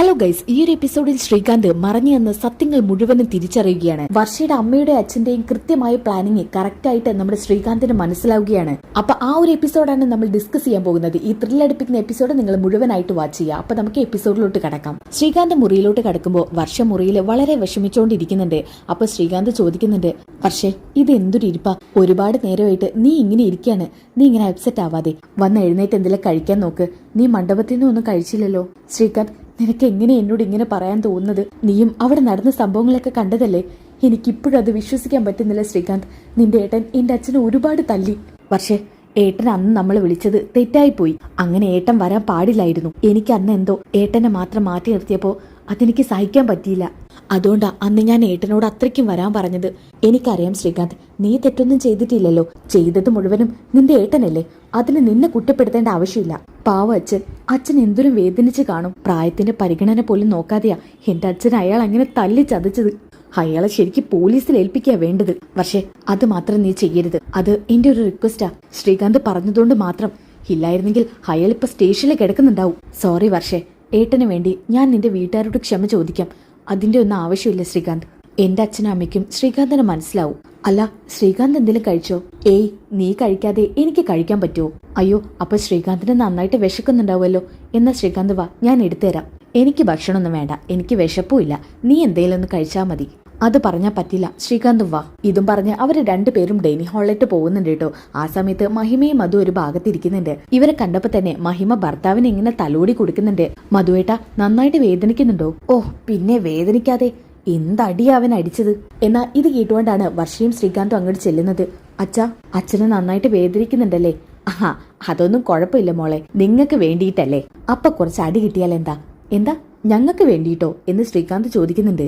Hello guys ഈ ഒരു എപ്പിസോഡിൽ ശ്രീകാന്ത് മറഞ്ഞു എന്ന് സത്യങ്ങൾ മുഴുവനും തിരിച്ചറിയുകയാണ്. വർഷയുടെ അമ്മയുടെ അച്ഛന്റെയും കൃത്യമായ പ്ലാനിങ് കറക്റ്റ് ആയിട്ട് നമ്മുടെ ശ്രീകാന്തിന് മനസ്സിലാവുകയാണ്. അപ്പൊ ആ ഒരു എപ്പിസോഡാണ് നമ്മൾ ഡിസ്കസ് ചെയ്യാൻ പോകുന്നത്. ഈ ത്രില്ലടിപ്പിക്കുന്ന എപ്പിസോഡ് നിങ്ങൾ മുഴുവനായിട്ട് വാച്ച് ചെയ്യുക. അപ്പൊ നമുക്ക് എപ്പിസോഡിലോട്ട് കടക്കാം. ശ്രീകാന്ത് മുറിയിലോട്ട് കടക്കുമ്പോൾ വർഷ മുറിയിൽ വളരെ വിഷമിച്ചുകൊണ്ടിരിക്കുന്നുണ്ട് അപ്പൊ ശ്രീകാന്ത് ചോദിക്കുന്നുണ്ട് പക്ഷേ ഇത് എന്തൊരു ഇരിപ്പ? ഒരുപാട് നേരമായിട്ട് നീ ഇങ്ങനെ ഇരിക്കാണ്. നീ ഇങ്ങനെ അപ്സെറ്റ് ആവാതെ. വന്ന് എഴുന്നേറ്റ് എന്തെങ്കിലും കഴിക്കാൻ നോക്ക്. നീ മണ്ഡപത്തിൽ നിന്ന് ഒന്നും കഴിച്ചില്ലല്ലോ. ശ്രീകാന്ത് നിനക്ക് എങ്ങനെ എന്നോട് ഇങ്ങനെ പറയാൻ തോന്നുന്നത്? നീയും അവിടെ നടന്ന സംഭവങ്ങളൊക്കെ കണ്ടതല്ലേ? എനിക്കിപ്പോഴും അത് വിശ്വസിക്കാൻ പറ്റുന്നില്ല ശ്രീകാന്ത്. നിന്റെ ഏട്ടൻ എന്റെ അച്ഛനെ ഒരുപാട് തല്ലി. പക്ഷേ ഏട്ടൻ അന്ന് നമ്മൾ വിളിച്ചത് തെറ്റായിപ്പോയി. അങ്ങനെ ഏട്ടൻ വരാൻ പാടില്ലായിരുന്നു. എനിക്ക് അന്ന് എന്തോ ഏട്ടനെ മാത്രം മാറ്റി നിർത്തിയപ്പോ അതെനിക്ക് സഹിക്കാൻ പറ്റിയില്ല. അതുകൊണ്ടാ അന്ന് ഞാൻ ഏട്ടനോട് അത്രയ്ക്കും വരാൻ പറഞ്ഞത്. എനിക്കറിയാം ശ്രീകാന്ത് നീ തെറ്റൊന്നും ചെയ്തിട്ടില്ലല്ലോ. ചെയ്തത് മുഴുവനും നിന്റെ ഏട്ടനല്ലേ. അതിന് നിന്നെ കുറ്റപ്പെടുത്തേണ്ട ആവശ്യമില്ല. പാവ അച്ഛൻ. അച്ഛൻ എന്തൊരു വേദനിച്ച് കാണും. പ്രായത്തിന്റെ പരിഗണന പോലും നോക്കാതെയാ എന്റെ അച്ഛൻ അയാൾ അങ്ങനെ തല്ലി ചതച്ചത്. അയാളെ ശരിക്കും പോലീസിൽ ഏൽപ്പിക്കുക വേണ്ടത്. പക്ഷേ അത് മാത്രം നീ ചെയ്യരുത്. അത് എന്റെ ഒരു റിക്വസ്റ്റാ ശ്രീകാന്ത് പറഞ്ഞതുകൊണ്ട് മാത്രം. ഇല്ലായിരുന്നെങ്കിൽ അയാൾ ഇപ്പൊ സ്റ്റേഷനിൽ കിടക്കുന്നുണ്ടാവും. സോറി വർഷേ. ഏട്ടന് വേണ്ടി ഞാൻ നിന്റെ വീട്ടുകാരോട് ക്ഷമ ചോദിക്കാം. അതിന്റെ ഒന്നും ആവശ്യമില്ല ശ്രീകാന്ത്. എന്റെ അച്ഛനും അമ്മയ്ക്കും ശ്രീകാന്തിന് മനസ്സിലാവും. അല്ല ശ്രീകാന്ത് എന്തെങ്കിലും കഴിച്ചോ? ഏയ് നീ കഴിക്കാതെ എനിക്ക് കഴിക്കാൻ പറ്റുമോ അയ്യോ അപ്പൊ ശ്രീകാന്തിന് നന്നായിട്ട് വിശക്കുന്നുണ്ടാവുമല്ലോ. എന്നാ ശ്രീകാന്ത് വാ ഞാൻ എടുത്തുതരാം. എനിക്ക് ഭക്ഷണമൊന്നും വേണ്ട. എനിക്ക് വിശപ്പുമില്ല നീ എന്തെങ്കിലും ഒന്ന് കഴിച്ചാൽ മതി. അത് പറഞ്ഞാൽ പറ്റില്ല. ശ്രീകാന്ത് വാ. ഇതും പറഞ്ഞ് അവർ രണ്ടുപേരും ഡൈനിങ് ഹാളിലേക്ക് പോകുന്നുണ്ട് കേട്ടോ. ആ സമയത്ത് മഹിമയും മധു ഒരു ഭാഗത്തിരിക്കുന്നുണ്ട്. ഇവരെ കണ്ടപ്പോ തന്നെ മഹിമ ഭർത്താവിനെ ഇങ്ങനെ തലോടി കൊടുക്കുന്നുണ്ട്. മധുവേട്ട നന്നായിട്ട് വേദനിക്കുന്നുണ്ടോ? ഓ പിന്നെ വേദനിക്കാതെ. എന്തടിയാ അവൻ അടിച്ചത്? എന്നാ ഇത് കേട്ടുകൊണ്ടാണ് വർഷയും ശ്രീകാന്തും അങ്ങോട്ട് ചെല്ലുന്നത്. അച്ഛാ അച്ഛനെ നന്നായിട്ട് വേദനിക്കുന്നുണ്ടല്ലേ? ആഹാ അതൊന്നും കുഴപ്പമില്ല മോളെ. നിങ്ങൾക്ക് വേണ്ടിയിട്ടല്ലേ? അപ്പൊ കുറച്ച് അടി കിട്ടിയാൽ എന്താ? എന്താ? ഞങ്ങൾക്ക് വേണ്ടിയിട്ടോ എന്ന് ശ്രീകാന്ത് ചോദിക്കുന്നുണ്ട്.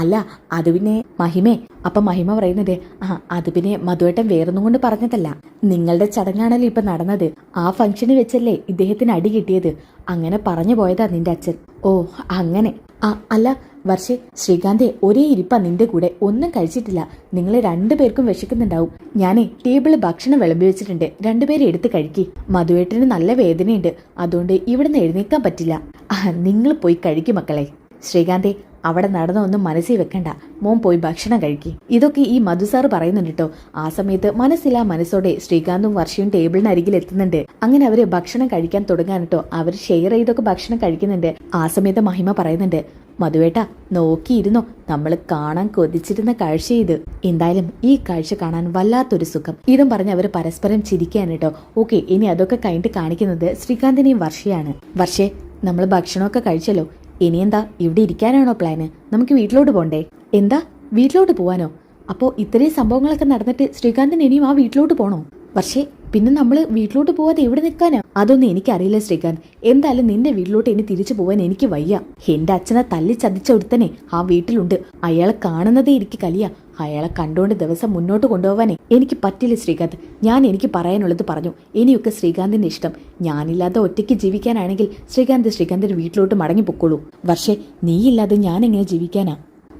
അല്ല അത് പിന്നെ മഹിമേ അപ്പൊ മഹിമ പറയുന്നത് ആ അത് പിന്നെ മധുവേട്ടൻ വേറൊന്നും കൊണ്ട് പറഞ്ഞതല്ല. നിങ്ങളുടെ ചടങ്ങാണല്ലോ ഇപ്പൊ നടന്നത്. ആ ഫംഗ്ഷന് വെച്ചല്ലേ ഇദ്ദേഹത്തിന് അടി കിട്ടിയത്. അങ്ങനെ പറഞ്ഞു പോയതാ നിന്റെ അച്ഛൻ. ഓ അങ്ങനെ. ആ അല്ല വർഷേ ശ്രീകാന്തെ ഒരേ ഇരിപ്പ നിന്റെ കൂടെ. ഒന്നും കഴിച്ചിട്ടില്ല. നിങ്ങൾ രണ്ടുപേർക്കും വിശക്കുന്നുണ്ടാവും. ഞാനേ ടേബിളിൽ ഭക്ഷണം വിളമ്പി വെച്ചിട്ടുണ്ട്. രണ്ടുപേരും എടുത്ത് കഴിക്കി. മധുവേട്ടന് നല്ല വേദനയുണ്ട്. അതുകൊണ്ട് ഇവിടുന്ന് എഴുന്നേക്കാൻ പറ്റില്ല. നിങ്ങൾ പോയി കഴിക്കും മക്കളെ. ശ്രീകാന്തെ അവിടെ നടന്ന ഒന്നും മനസ്സിൽ വെക്കണ്ട. മോൻ പോയി ഭക്ഷണം കഴിക്കി. ഇതൊക്കെ ഈ മധുസാർ പറയുന്നുണ്ട് കേട്ടോ. ആ സമയത്ത് മനസ്സിലാ മനസ്സോടെ ശ്രീകാന്തും വർഷയും ടേബിളിന് അരികിൽ എത്തുന്നുണ്ട്. അങ്ങനെ അവർ ഭക്ഷണം കഴിക്കാൻ തുടങ്ങാൻ കേട്ടോ. അവർ ഷെയർ ചെയ്തൊക്കെ ഭക്ഷണം കഴിക്കുന്നുണ്ട്. ആ സമയത്ത് മഹിമ പറയുന്നുണ്ട് മധുവേട്ട നോക്കിയിരുന്നോ? നമ്മൾ കാണാൻ കൊതിച്ചിരുന്ന കാഴ്ച ഇത്. എന്തായാലും ഈ കാഴ്ച കാണാൻ വല്ലാത്തൊരു സുഖം. ഇതും പറഞ്ഞ് അവർ പരസ്പരം ചിരിക്കാൻ കേട്ടോ. ഓക്കെ ഇനി അതൊക്കെ കഴിഞ്ഞിട്ട് കാണിക്കുന്നത് ശ്രീകാന്തിനെയും വർഷയാണ്. വർഷേ നമ്മൾ ഭക്ഷണമൊക്കെ കഴിച്ചല്ലോ. ഇനി എന്താ ഇവിടെ ഇരിക്കാനാണോ പ്ലാന് നമുക്ക് വീട്ടിലോട്ട് പോണ്ടേ. എന്താ? വീട്ടിലോട്ട് പോവാനോ? അപ്പോ ഇത്രയും സംഭവങ്ങളൊക്കെ നടന്നിട്ട് ശ്രീകാന്തിന് ഇനിയും ആ വീട്ടിലോട്ട് പോണോ? പക്ഷേ പിന്നെ നമ്മൾ വീട്ടിലോട്ട് പോവാതെ എവിടെ നിൽക്കാനാ അതൊന്നും എനിക്കറിയില്ല ശ്രീകാന്ത്. എന്തായാലും നിന്റെ വീട്ടിലോട്ട് ഇനി തിരിച്ചു പോവാൻ എനിക്ക് വയ്യ. എന്റെ അച്ഛനെ തല്ലി ചതിച്ച ഒരുത്തനെ ആ വീട്ടിലുണ്ട്. അയാളെ കാണുന്നതേ എനിക്ക് കലിയ. അയാളെ കണ്ടുകൊണ്ട് ദിവസം മുന്നോട്ട് കൊണ്ടുപോവാനേ എനിക്ക് പറ്റില്ല ശ്രീകാന്ത്. ഞാൻ എനിക്ക് പറയാനുള്ളത് പറഞ്ഞു. ഇനിയൊക്കെ ശ്രീകാന്തിന്റെ ഇഷ്ടം. ഞാനില്ലാതെ ഒറ്റയ്ക്ക് ജീവിക്കാനാണെങ്കിൽ ശ്രീകാന്ത് ശ്രീകാന്തിന്റെ വീട്ടിലോട്ട് മടങ്ങി പൊക്കോളൂ. പക്ഷേ നീയില്ലാതെ ഞാൻ എങ്ങനെ ജീവിക്കാനാ?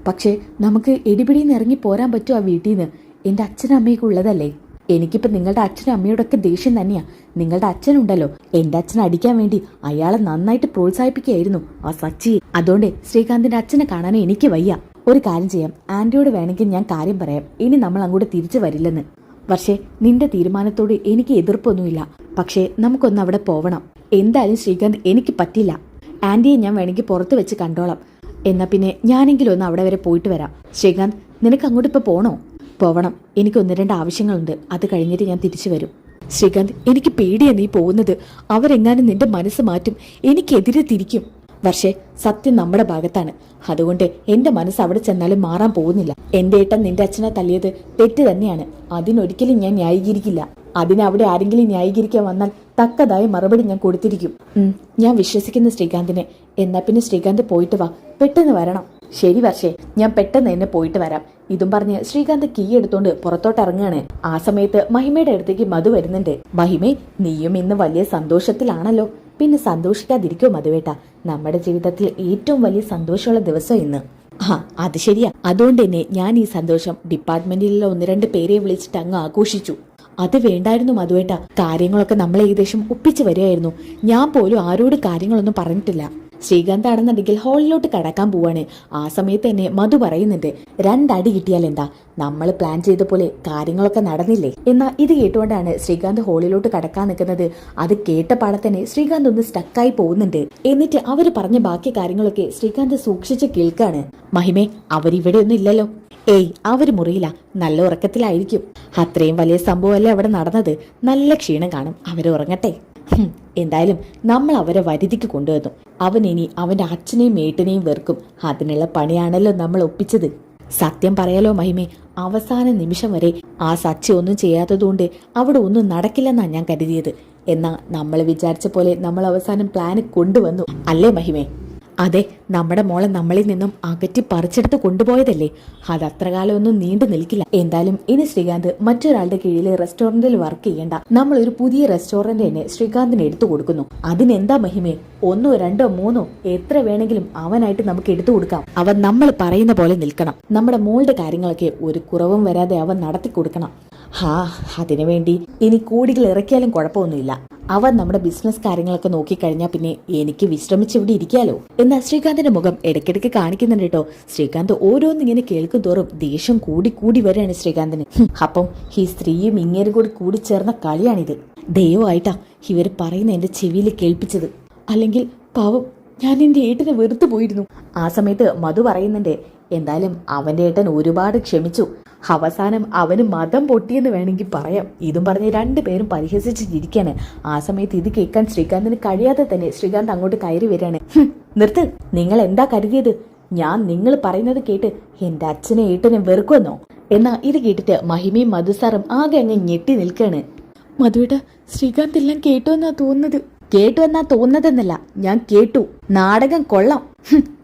പക്ഷേ നമുക്ക് ഇടിപിടിന്ന് ഇറങ്ങി പോരാൻ പറ്റുമോ ആ വീട്ടിൽ നിന്ന് എന്റെ അച്ഛനും ഉള്ളതല്ലേ നിങ്ങളുടെ അച്ഛനും അമ്മയോടൊക്കെ ദേഷ്യം തന്നെയാണ് നിങ്ങളുടെ അച്ഛനുണ്ടല്ലോ. എന്റെ അച്ഛൻ അടിക്കാൻ വേണ്ടി അയാളെ നന്നായിട്ട് പ്രോത്സാഹിപ്പിക്കുകയായിരുന്നു ആ സച്ചി. അതുകൊണ്ട് ശ്രീകാന്തിന്റെ അച്ഛനെ കാണാൻ എനിക്ക് വയ്യ. ഒരു കാര്യം ചെയ്യാം. ആന്റിയോട് വേണമെങ്കിൽ ഞാൻ കാര്യം പറയാം. ഇനി നമ്മൾ അങ്ങോട്ട് തിരിച്ചു വരില്ലെന്ന്. പക്ഷേ നിന്റെ തീരുമാനത്തോട് എനിക്ക് എതിർപ്പൊന്നുമില്ല. പക്ഷേ നമുക്കൊന്ന് അവിടെ പോവണം. എന്തായാലും ശ്രീകാന്ത് എനിക്ക് പറ്റില്ല. ആന്റിയെ ഞാൻ വേണമെങ്കിൽ പുറത്ത് വെച്ച് കണ്ടോളാം. എന്നാ പിന്നെ ഞാനെങ്കിലും ഒന്ന് അവിടെ വരെ പോയിട്ട് വരാം. ശ്രീകാന്ത് നിനക്ക് അങ്ങോട്ട് ഇപ്പൊ പോണോ? പോവണം. എനിക്ക് ഒന്ന് രണ്ട് ആവശ്യങ്ങളുണ്ട്. അത് കഴിഞ്ഞിട്ട് ഞാൻ തിരിച്ചു വരും. ശ്രീകാന്ത് എനിക്ക് പേടിയാ നീ പോകുന്നത്. അവരെങ്ങാനും നിന്റെ മനസ്സ് മാറ്റും. എനിക്കെതിരെ തിരിക്കും. പക്ഷേ സത്യം നമ്മുടെ ഭാഗത്താണ്. അതുകൊണ്ട് എന്റെ മനസ്സ് അവിടെ ചെന്നാലും മാറാൻ പോകുന്നില്ല. എന്റെ ഏട്ടൻ നിന്റെ അച്ഛനെ തല്ലിയത് തെറ്റ് തന്നെയാണ്. അതിനൊരിക്കലും ഞാൻ ന്യായീകരിക്കില്ല. അതിനവിടെ ആരെങ്കിലും ന്യായീകരിക്കാൻ വന്നാൽ തക്കതായ മറുപടി ഞാൻ കൊടുത്തിരിക്കും. ഞാൻ വിശ്വസിക്കുന്ന ശ്രീകാന്തിനെ. എന്നാ പിന്നെ ശ്രീകാന്ത് പോയിട്ട് വാ. പെട്ടെന്ന് വരണം. ശരി വർഷേ ഞാൻ പെട്ടെന്ന് തന്നെ പോയിട്ട് വരാം. ഇതും പറഞ്ഞ് ശ്രീകാന്ത് കീ എടുത്തോണ്ട് പുറത്തോട്ട് ഇറങ്ങുകയാണ് ആ സമയത്ത് മഹിമയുടെ അടുത്തേക്ക് മധു വരുന്നുണ്ട്. മഹിമേ നീയും ഇന്ന് വലിയ സന്തോഷത്തിലാണല്ലോ. പിന്നെ സന്തോഷിക്കാതിരിക്കോ മധുവേട്ട. നമ്മുടെ ജീവിതത്തിൽ ഏറ്റവും വലിയ സന്തോഷമുള്ള ദിവസം ഇന്ന്. ആ അത് ശരിയാ. അതുകൊണ്ട് തന്നെ ഞാൻ ഈ സന്തോഷം ഡിപ്പാർട്ട്മെന്റിലുള്ള ഒന്ന് രണ്ട് പേരെ വിളിച്ചിട്ട് അങ്ങ് ആഘോഷിച്ചു. അത് വേണ്ടായിരുന്നു മധുവേട്ട. കാര്യങ്ങളൊക്കെ നമ്മൾ ഏകദേശം ഒപ്പിച്ചു വരികയായിരുന്നു. ഞാൻ പോലും ആരോട് കാര്യങ്ങളൊന്നും പറഞ്ഞിട്ടില്ല. ശ്രീകാന്ത് ആണെന്നുണ്ടെങ്കിൽ ഹാളിലോട്ട് കടക്കാൻ പോവാണ്. ആ സമയത്ത് തന്നെ മധു പറയുന്നുണ്ട് രണ്ടടി കിട്ടിയാൽ എന്താ? നമ്മൾ പ്ലാൻ ചെയ്ത പോലെ കാര്യങ്ങളൊക്കെ നടന്നില്ലേ? എന്നാൽ ഇത് കേട്ടുകൊണ്ടാണ് ശ്രീകാന്ത് ഹോളിലോട്ട് കടക്കാൻ നിൽക്കുന്നത്. അത് കേട്ട പാടെ തന്നെ ശ്രീകാന്ത് ഒന്ന് സ്റ്റക്കായി പോകുന്നുണ്ട്. എന്നിട്ട് അവർ പറഞ്ഞ ബാക്കി കാര്യങ്ങളൊക്കെ ശ്രീകാന്ത് സൂക്ഷിച്ച് കേൾക്കാണ്. മഹിമേ അവരിവിടെ ഒന്നും ഇല്ലല്ലോ. ഏയ് അവർ മുറിയില്ല. നല്ല ഉറക്കത്തിലായിരിക്കും. അത്രയും വലിയ സംഭവമല്ലേ അവിടെ നടന്നത്? നല്ല ക്ഷീണം കാണും. അവർ ഉറങ്ങട്ടെ. ഹും, എന്തായാലും നമ്മൾ അവരെ വരുതിക്ക് കൊണ്ടുവന്നു. അവൻ ഇനി അവന്റെ അച്ഛനെയും ഏട്ടനെയും വെറുക്കും. അതിനുള്ള പണിയാണല്ലോ നമ്മൾ ഒപ്പിച്ചത്. സത്യം പറയാലോ മഹിമേ അവസാന നിമിഷം വരെ ആ സച്ചി ഒന്നും ചെയ്യാത്തതുകൊണ്ട് അവിടെ ഒന്നും നടക്കില്ലെന്നാ ഞാൻ കരുതിയത്. എന്നാ നമ്മൾ വിചാരിച്ച പോലെ നമ്മൾ അവസാനം പ്ലാന് കൊണ്ടുവന്നു. അല്ലേ മഹിമേ? അതെ നമ്മുടെ മോളെ നമ്മളിൽ നിന്നും അകറ്റി പറിച്ചെടുത്ത് കൊണ്ടുപോയതല്ലേ? അത് അത്ര കാലം ഒന്നും നീണ്ടു നിൽക്കില്ല. എന്തായാലും ഇനി ശ്രീകാന്ത് മറ്റൊരാളുടെ കീഴിൽ റെസ്റ്റോറന്റിൽ വർക്ക് ചെയ്യണ്ട. നമ്മൾ ഒരു പുതിയ റെസ്റ്റോറന്റ് തന്നെ ശ്രീകാന്തിന് എടുത്തു കൊടുക്കുന്നു. അതിനെന്താ മഹിമേ? ഒന്നോ രണ്ടോ മൂന്നോ എത്ര വേണമെങ്കിലും അവനായിട്ട് നമുക്ക് എടുത്തു കൊടുക്കാം. അവൻ നമ്മൾ പറയുന്ന പോലെ നിൽക്കണം. നമ്മുടെ മോളുടെ കാര്യങ്ങളൊക്കെ ഒരു കുറവും വരാതെ അവൻ നടത്തി കൊടുക്കണം. ഹാ അതിനുവേണ്ടി ഇനി കോടികൾ ഇറക്കിയാലും കുഴപ്പമൊന്നുമില്ല. അവൻ നമ്മുടെ ബിസിനസ് കാര്യങ്ങളൊക്കെ നോക്കിക്കഴിഞ്ഞാൽ പിന്നെ എനിക്ക് വിശ്രമിച്ച് ഇവിടെ ഇരിക്കാലോ. എന്നാൽ ശ്രീകാന്തിന്റെ മുഖം ഇടയ്ക്കിടയ്ക്ക് കാണിക്കുന്നുണ്ട് കേട്ടോ. ശ്രീകാന്ത് ഓരോന്നിങ്ങനെ കേൾക്കും തോറും ദേഷ്യം കൂടി കൂടി വരികയാണ് ശ്രീകാന്തിന്. അപ്പം ഈ സ്ത്രീയും ഇങ്ങനെ കൂടി കൂടി ചേർന്ന കളിയാണിത്. ദയവായിട്ടാ ഇവർ പറയുന്ന എന്റെ ചെവിയിൽ കേൾപ്പിച്ചത്. അല്ലെങ്കിൽ പാവം ഞാൻ എന്റെ ഏട്ടനെ വെറുത്തു പോയിരുന്നു. ആ സമയത്ത് മധു പറയുന്നുണ്ട് എന്തായാലും അവന്റെ ഏട്ടൻ ഒരുപാട് ക്ഷമിച്ചു. അവസാനം അവന് മതം പൊട്ടിയെന്ന് വേണമെങ്കിൽ പറയാം. ഇതും പറഞ്ഞ് രണ്ടുപേരും പരിഹസിച്ച് ചിരിക്കാണ് ആ സമയത്ത് ഇത് കേൾക്കാൻ ശ്രീകാന്തിന് കഴിയാതെ തന്നെ ശ്രീകാന്ത് അങ്ങോട്ട് കയറി വരികയാണ്. "ഹും, നിർത്ത് നിങ്ങൾ എന്താ കരുതിയത്? ഞാൻ നിങ്ങൾ പറയുന്നത് കേട്ട് എന്റെ അച്ഛനെ ഏട്ടനെ വെറുക്കുമെന്നോ? എന്നാ ഇത് കേട്ടിട്ട് മഹിമയും മധുസാറും ആകെ അങ്ങ് ഞെട്ടി നിൽക്കാണ് മധുവേട്ട ശ്രീകാന്ത് എല്ലാം കേട്ടു എന്നാ തോന്നുന്നത്? കേട്ടു എന്നാ തോന്നുന്നതെന്നല്ല ഞാൻ കേട്ടു. നാടകം കൊള്ളാം.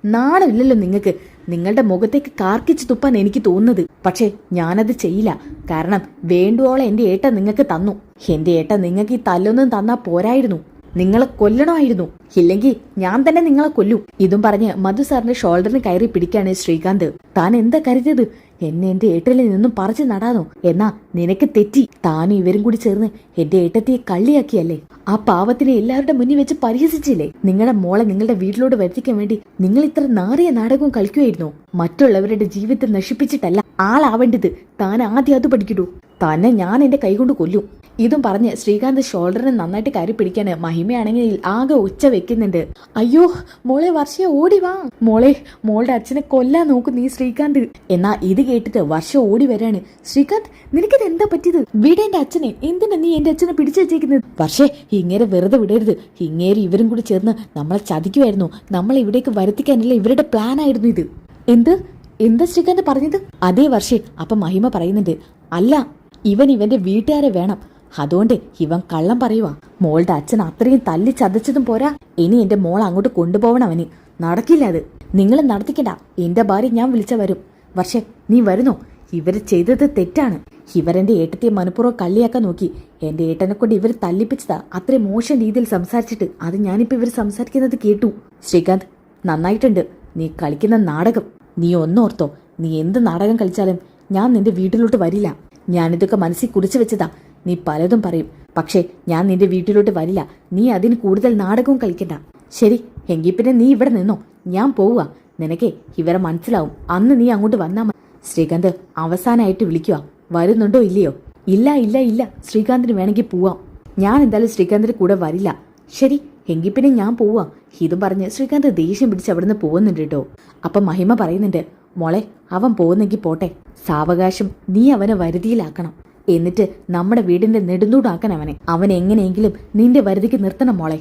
നാടില്ലല്ലോ നിങ്ങക്ക് നിങ്ങളുടെ മുഖത്തേക്ക് കാർക്കിച്ച് തുപ്പാൻ എനിക്ക് തോന്നുന്നത്. പക്ഷേ ഞാനത് ചെയ്യില്ല. കാരണം വേണ്ടുവോളം എന്റെ ഏട്ട നിങ്ങൾക്ക് തന്നു. എന്റെ ഏട്ട നിങ്ങൾക്ക് ഈ തല്ലൊന്നും തന്നാ പോരായിരുന്നു. നിങ്ങളെ കൊല്ലണമായിരുന്നു. ഇല്ലെങ്കിൽ ഞാൻ തന്നെ നിങ്ങളെ കൊല്ലും. ഇതും പറഞ്ഞ് മധു സാറിന്റെ ഷോൾഡറിന് കയറി പിടിക്കാണ് ശ്രീകാന്ത്. താൻ എന്താ കരുതിയത്? എന്നെ എന്റെ ഏട്ടലിൽ നിന്നും പറിച്ചു നടാനോ? എന്നാ നിനക്ക് തെറ്റി. താനും ഇവരും കൂടി ചേർന്ന് എന്റെ ഏട്ടത്തിയെ കള്ളിയാക്കിയല്ലേ? ആ പാവത്തിനെ എല്ലാവരുടെ മുന്നിൽ വെച്ച് പരിഹസിച്ചില്ലേ? നിങ്ങളുടെ മോളെ നിങ്ങളുടെ വീട്ടിലോട്ട് വരുത്തിക്കാൻ വേണ്ടി നിങ്ങൾ ഇത്ര നാറിയ നാടകവും കളിക്കുമായിരുന്നോ മറ്റുള്ളവരുടെ ജീവിതത്തെ നശിപ്പിച്ചിട്ടല്ല ആളാവേണ്ടത്. താൻ ആദ്യം അത് പഠിക്കിടൂ. തന്നെ ഞാൻ എന്റെ കൈകൊണ്ട് കൊല്ലും. ഇതും പറഞ്ഞ് ശ്രീകാന്ത് ഷോൾഡറിന് നന്നായിട്ട് കയറി പിടിക്കാന് മഹിമയാണെങ്കിൽ ആകെ ഉച്ച വെക്കുന്നുണ്ട്. അയ്യോ മോളെ വർഷ ഓടി വാ. മോളെ മോളുടെ അച്ഛനെ കൊല്ലാൻ നോക്കും നീ ശ്രീകാന്ത്. എന്നാ ഇത് കേട്ടിട്ട് വർഷ ഓടി വരാണ്. ശ്രീകാന്ത് നിനക്കിത് എന്താ പറ്റിയത്? വീട് എന്റെ അച്ഛനെ. എന്തിനാ നീ എന്റെ അച്ഛനെ പിടിച്ചു വെച്ചേക്കുന്നത്? വർഷേ ഇങ്ങേരെ വെറുതെ വിടരുത്. ഇങ്ങേര് ഇവരും കൂടി ചേർന്ന് നമ്മളെ ചതിക്കുമായിരുന്നു നമ്മളെ ഇവിടേക്ക് വരുത്തിക്കാനുള്ള ഇവരുടെ പ്ലാൻ ആയിരുന്നു ഇത്. എന്ത്? എന്താ ശ്രീകാന്ത് പറഞ്ഞത്? അതേ വർഷേ അപ്പൊ മഹിമ പറയുന്നുണ്ട് അല്ല ഇവൻ ഇവന്റെ വീട്ടുകാരെ വേണം. അതുകൊണ്ട് ഇവൻ കള്ളം പറയുവാ. മോളുടെ അച്ഛൻ അത്രയും തല്ലി ചതച്ചതും പോരാ. ഇനി എന്റെ മോൾ അങ്ങോട്ട് കൊണ്ടുപോകണം അവന്. നടക്കില്ല അത്. നിങ്ങൾ നടത്തിക്കണ്ട. എന്റെ ഭാര്യ ഞാൻ വിളിച്ച വരും. വർഷേ നീ വരുന്നോ? ഇവർ ചെയ്തത് തെറ്റാണ്. ഇവരെന്റെ ഏട്ടത്തെ മനഃപൂർവം കള്ളിയാക്കാൻ നോക്കി. എന്റെ ഏട്ടനെ കൊണ്ട് ഇവർ തല്ലിപ്പിച്ചതാ. അത്രയും മോശം രീതിയിൽ സംസാരിച്ചിട്ട്. അത് ഞാനിപ്പോ ഇവർ സംസാരിക്കുന്നത് കേട്ടു. ശ്രീകാന്ത് നന്നായിട്ടുണ്ട്. നീ കളിക്കുന്ന നാടകം നീ ഒന്നോർത്തോ നീ എന്ത് നാടകം കളിച്ചാലും ഞാൻ നിന്റെ വീട്ടിലോട്ട് വരില്ല. ഞാനിതൊക്കെ മനസ്സിൽ കുറിച്ചു വെച്ചതാ. നീ പലതും പറയും. പക്ഷേ ഞാൻ നിന്റെ വീട്ടിലോട്ട് വരില്ല. നീ അതിന് കൂടുതൽ നാടകവും കളിക്കണ്ട. ശരി എങ്കിൽ പിന്നെ നീ ഇവിടെ നിന്നോ. ഞാൻ പോവുക. നിനക്കേ ഇവരെ മനസ്സിലാവും. അന്ന് നീ അങ്ങോട്ട് വന്നാ മതി ശ്രീകാന്ത് അവസാനമായിട്ട് വിളിക്കുക വരുന്നുണ്ടോ ഇല്ലയോ? ഇല്ല ഇല്ല ഇല്ല. ശ്രീകാന്തിന് വേണമെങ്കിൽ പോവാം. ഞാൻ എന്തായാലും ശ്രീകാന്തിന്റെ കൂടെ വരില്ല. ശരി എങ്കിൽ പിന്നെ ഞാൻ പോവാ. ഇതും പറഞ്ഞ് ശ്രീകാന്ത് ദേഷ്യം പിടിച്ച് അവിടുന്ന് പോകുന്നുണ്ട് കേട്ടോ അപ്പം മഹിമ പറയുന്നുണ്ട് മോളെ അവൻ പോകുന്നെങ്കിൽ പോട്ടെ. സാവകാശം നീ അവനെ വരുതിയിലാക്കണം. എന്നിട്ട് നമ്മുടെ വീടിന്റെ നെടുന്തൂടാക്കാൻ അവനെ. അവൻ എങ്ങനെയെങ്കിലും നിന്റെ വരുതിക്ക് നിർത്തണം മോളെ.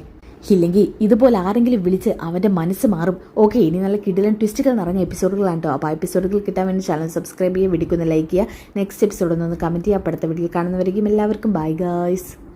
ഇല്ലെങ്കിൽ ഇതുപോലെ ആരെങ്കിലും വിളിച്ച് അവന്റെ മനസ്സ് മാറും. ഓക്കെ ഇനി നല്ല കിടിലൻ ട്വിസ്റ്റുകൾ നിറഞ്ഞ എപ്പിസോഡുകളാണ് കേട്ടോ അപ്പോൾ എപ്പിസോഡുകൾ കിട്ടാൻ വേണ്ടി ചാനൽ സബ്സ്ക്രൈബ് ചെയ്യുക വീഡിയോക്ക് ഒന്ന് ലൈക്ക് ചെയ്യുക. നെക്സ്റ്റ് എപ്പിസോഡ് ഒന്ന് കമന്റ് ചെയ്യുക അടുത്ത വീഡിയോ കാണുന്നവരെയും എല്ലാവർക്കും ബൈ ഗായ്സ്